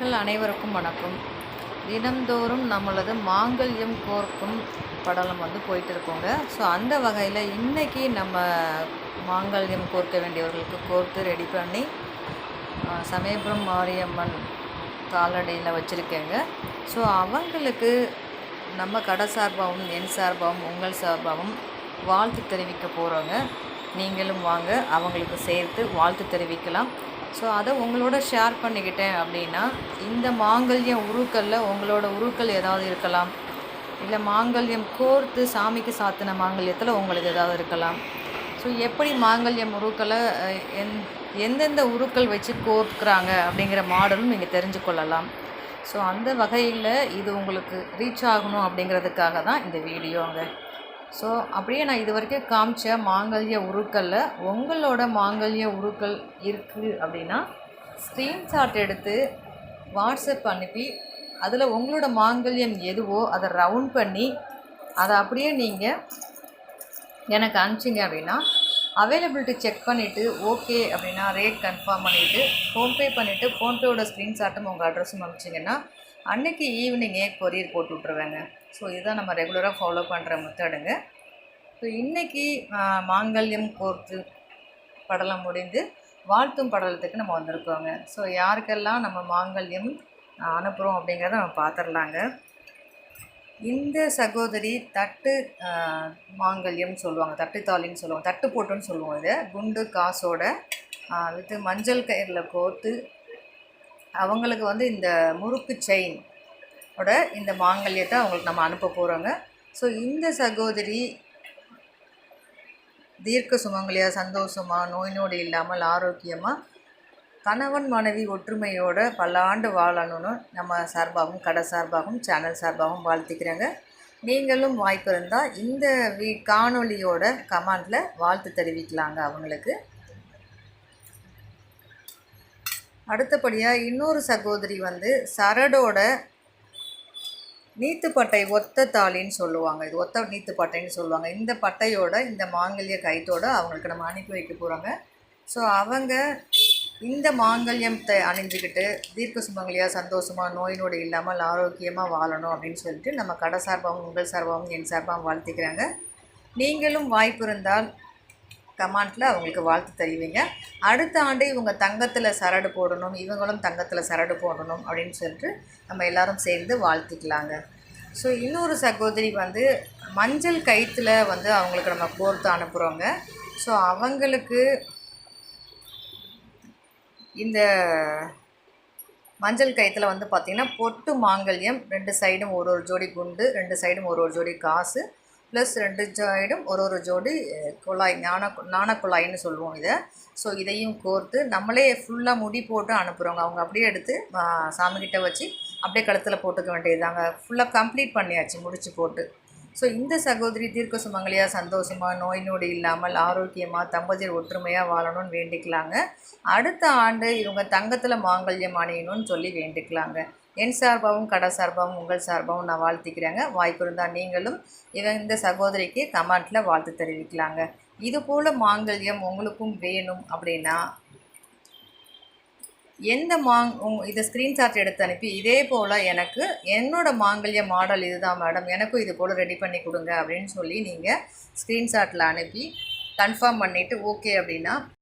நேயர்கள் அனைவருக்கும் வணக்கம். தினம்தோறும் நம்மளது மாங்கல்யம் கோர்க்கும் படலம் வந்து போயிட்டு இருக்கோங்க ஸோ அந்த வகையில் இன்றைக்கி நம்ம மாங்கல்யம் கோர்க்க வேண்டியவர்களுக்கு கோர்த்து ரெடி பண்ணி சமயபுரம் மாரியம்மன் காலடியில் வச்சுருக்கேங்க. ஸோ அவங்களுக்கு நம்ம கடை சார்பாகவும் என் சார்பாகவும் உங்கள் சார்பாகவும் வாழ்த்து தெரிவிக்க போகிறோங்க நீங்களும் வாங்க அவங்களுக்கு சேர்த்து வாழ்த்து தெரிவிக்கலாம். ஸோ அதை உங்களோட ஷேர் பண்ணிக்கிட்டேன் அப்படின்னா இந்த மாங்கல்யம் உருக்களில் உங்களோட உருக்கள் ஏதாவது இருக்கலாம். இல்லை மாங்கல்யம் கோர்த்து சாமிக்கு சாத்தின மாங்கல்யத்தில் உங்களுக்கு ஏதாவது இருக்கலாம். ஸோ எப்படி மாங்கல்யம் உருக்களை எந் எந்தெந்த உருக்கள் வச்சு கோர்க்குறாங்க அப்படிங்கிற மாடலும் நீங்கள் தெரிஞ்சு கொள்ளலாம். ஸோ அந்த வகையில் இது உங்களுக்கு ரீச் ஆகணும் அப்படிங்கிறதுக்காக தான் இந்த வீடியோங்க. ஸோ அப்படியே நான் இது வரைக்கும் காமிச்ச மாங்கல்ய உருக்களில் உங்களோட மாங்கல்ய உருக்கள் இருக்குது அப்படின்னா ஸ்க்ரீன்ஷாட் எடுத்து வாட்ஸ்அப் அனுப்பி அதில் உங்களோட மாங்கல்யம் எதுவோ அதை ரவுண்ட் பண்ணி அதை அப்படியே நீங்கள் எனக்கு அனுப்பிச்சிங்க அப்படின்னா அவைலபிலிட்டி செக் பண்ணிவிட்டு ஓகே அப்படின்னா ரேட் கன்ஃபார்ம் பண்ணிவிட்டு ஃபோன்பே பண்ணிவிட்டு ஃபோன்பேயோட ஸ்க்ரீன்ஷாட்டும் உங்கள் அட்ரஸும் அனுப்பிச்சிங்கன்னா அன்னைக்கு ஈவினிங்கே கொரியர் போட்டு விட்ருவேங்க ஸோ இதுதான் நம்ம ரெகுலராக ஃபாலோ பண்ணுற மெத்தடுங்க. ஸோ இன்றைக்கி மாங்கல்யம் கோர்த்து படலம் முடிந்து வாழ்த்தும் படலத்துக்கு நம்ம வந்திருக்கோங்க. ஸோ யாருக்கெல்லாம் நம்ம மாங்கல்யம் அனுப்புகிறோம் அப்படிங்கிறத நம்ம பார்த்துடலாங்க இந்த சகோதரி தட்டு மாங்கல்யம் சொல்லுவாங்க. தட்டு தாலின்னு சொல்லுவாங்க. தட்டு போட்டுன்னு சொல்லுவோம் இதை. குண்டு காசோட வித்து மஞ்சள் கயிறில் கோர்த்து அவங்களுக்கு வந்து இந்த முறுக்கு செயின் ஓட இந்த மாங்கல்யத்தை அவங்களுக்கு நம்ம அனுப்ப போகிறோங்க ஸோ இந்த சகோதரி தீர்க்க சுமங்கலியாக சந்தோஷமாக நோய் நொடி இல்லாமல் ஆரோக்கியமாக கணவன் மனைவி ஒற்றுமையோட பல ஆண்டு வாழணும்னு நம்ம சார்பாகவும் கடை சார்பாகவும் சேனல் சார்பாகவும் வாழ்த்திக்கிறேங்க. நீங்களும் வாய்ப்பு இருந்தால் இந்த வீ காணொளியோட கமெண்டில் வாழ்த்து தெரிவிக்கலாங்க அவங்களுக்கு. அடுத்தபடியாக இன்னொரு சகோதரி வந்து சரடோட நீத்துப்பட்டை ஒத்த தாலின்னு சொல்லுவாங்க. இது ஒத்த நீத்துப்பட்டைன்னு சொல்லுவாங்க. இந்த பட்டையோட இந்த மாங்கல்ய கைத்தோடு அவங்களுக்கு நம்ம அனுப்பி வைக்க போகிறாங்க ஸோ அவங்க இந்த மாங்கல்யத்தை அணிஞ்சுக்கிட்டு தீர்க்க சுமங்கலியாக சந்தோஷமாக நோய் நொடி இல்லாமல் ஆரோக்கியமாக வாழணும் அப்படின்னு சொல்லிட்டு நம்ம கடை சார்பாகவும் உங்கள் சார்பாகவும் என் சார்பாகவும் வாழ்த்துக்கிறாங்க. நீங்களும் வாய்ப்பு இருந்தால் கமெண்ட்டில் அவங்களுக்கு வாழ்த்து தெரிவிங்க. அடுத்த ஆண்டு இவங்க தங்கத்தில் சரடு போடணும் இவங்களும் தங்கத்தில் சரடு போடணும் அப்படின்னு சொல்லிட்டு நம்ம எல்லாரும் சேர்ந்து வாழ்த்திக்கலாங்க. ஸோ இன்னொரு சகோதரி வந்து மஞ்சள் கயிற்றுல வந்து அவங்களுக்கு நம்ம கோர்த்து அனுப்புகிறோங்க ஸோ அவங்களுக்கு இந்த மஞ்சள் கயிற்றுல வந்து பார்த்திங்கன்னா பொட்டு மாங்கல்யம் ரெண்டு சைடும் ஒரு ஒரு ஜோடி குண்டு ரெண்டு சைடும் ஒரு ஒரு ஜோடி காசு ப்ளஸ் ரெண்டு சைடும் ஒரு ஒரு ஜோடி குழாய் ஞான ஞான குழாய்னு சொல்லுவோம் இதை. ஸோ இதையும் கோர்த்து நம்மளே ஃபுல்லாக முடி போட்டு அனுப்புகிறோங்க அவங்க அப்படியே எடுத்து சாமிக்கிட்ட வச்சு அப்படியே கழுத்தில் போட்டுக்க வேண்டியதுதாங்க. ஃபுல்லாக கம்ப்ளீட் பண்ணியாச்சு முடிச்சு போட்டு. ஸோ இந்த சகோதரி தீர்க்க சுமங்கலியாக சந்தோஷமாக நோய் நொடி இல்லாமல் ஆரோக்கியமாக தம்பதியர் ஒற்றுமையாக வாழணும்னு வேண்டிக்கலாங்க. அடுத்த ஆண்டு இவங்க தங்கத்தில் மாங்கல்யம் அணியணும்னு சொல்லி வேண்டிக்கலாங்க. என் சார்பாகவும் கடை சார்பாகவும் உங்கள் சார்பாகவும் நான் வாழ்த்திக்கிறேங்க. வாய்ப்பு இருந்தால் நீங்களும் இவன் இந்த சகோதரிக்கு கமெண்ட்டில் வாழ்த்து தெரிவிக்கலாங்க. இது போல் மாங்கல்யம் உங்களுக்கும் வேணும் அப்படின்னா எந்த மாங் உங் இதை ஸ்க்ரீன்ஷாட் எடுத்து அனுப்பி இதே போல் எனக்கு என்னோட மாங்கல்ய மாடல் இதுதான் மேடம் எனக்கும் இது போல் ரெடி பண்ணி கொடுங்க அப்படின்னு சொல்லி நீங்கள் ஸ்க்ரீன்ஷாட்டில் அனுப்பி கன்ஃபார்ம் பண்ணிவிட்டு ஓகே அப்படின்னா